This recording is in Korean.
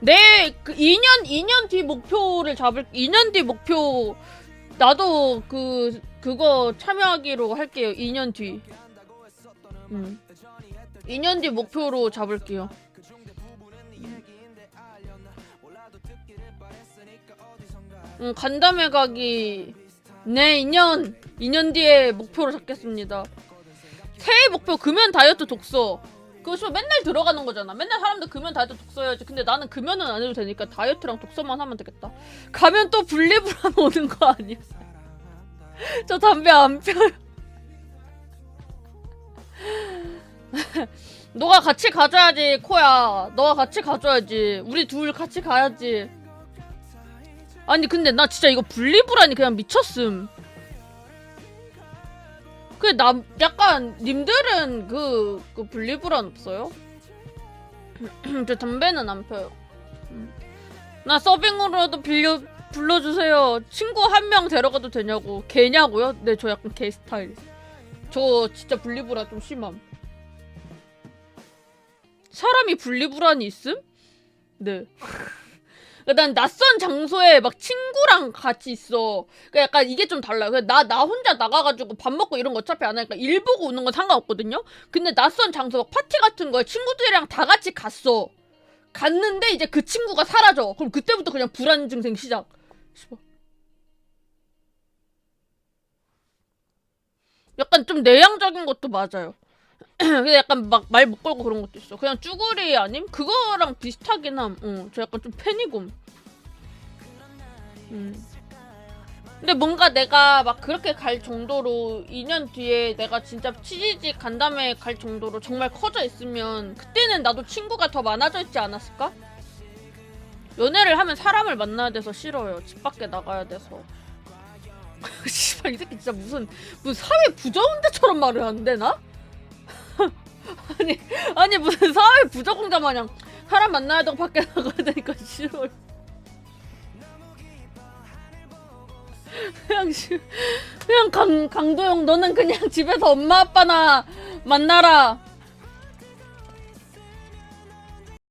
내 그 2년 2년 뒤 목표를 잡을 2년 뒤 목표 나도 그 그거 참여하기로 할게요. 2년 뒤. 음. 2년 뒤 목표로 잡을게요. 음, 간담회 가기 네 2년 2년 뒤에 목표로 잡겠습니다. 새해 목표 금연 다이어트 독서. 그거 씨발 맨날 들어가는 거잖아. 맨날 사람들 금연 다이어트 독서 해야지. 근데 나는 금연은 안 해도 되니까 다이어트랑 독서만 하면 되겠다. 가면 또 분리불안 오는 거 아니야? 저 담배 안 펴요. 너가 같이 가져야지, 코야. 너가 같이 가져야지. 우리 둘 같이 가야지. 아니 근데 나 진짜 이거 분리불안이 그냥 미쳤음. 그남 약간 님들은 그, 그 분리불안 없어요? 저 담배는 안 펴요. 음. 나 서빙으로도 빌려 불러주세요. 친구 한 명 데려가도 되냐고. 개냐고요? 네, 저 약간 개 스타일. 저 진짜 분리불안 좀 심함. 사람이 분리불안이 있음? 네. 난 낯선 장소에 막 친구랑 같이 있어. 그러니까 약간 이게 좀 달라요. 그냥 나, 나 혼자 나가가지고 밥 먹고 이런 거 어차피 안 하니까 일 보고 오는 건 상관없거든요? 근데 낯선 장소, 막 파티 같은 거에 친구들이랑 다 같이 갔어. 갔는데 이제 그 친구가 사라져. 그럼 그때부터 그냥 불안 증생 시작. 약간 좀 내향적인 것도 맞아요. 근데 약간 막 말 못 걸고 그런 것도 있어. 그냥 쭈구리 아님? 그거랑 비슷하긴 함. 어, 저 약간 좀 패니곰. 음. 근데 뭔가 내가 막 그렇게 갈 정도로 2년 뒤에 내가 진짜 치지직 간담회 갈 정도로 정말 커져 있으면 그때는 나도 친구가 더 많아져 있지 않았을까? 연애를 하면 사람을 만나야 돼서 싫어요. 집 밖에 나가야 돼서. 씨발 이 새끼 진짜 무슨 무슨 사회 부자운데처럼 말을 하는데 나? 아니 아니 무슨 사회 부적응자 마냥 사람 만나야 되고 밖에 나가야 되니까 싫어. 그냥 씨, 그냥 강 강도영 너는 그냥 집에서 엄마 아빠나 만나라.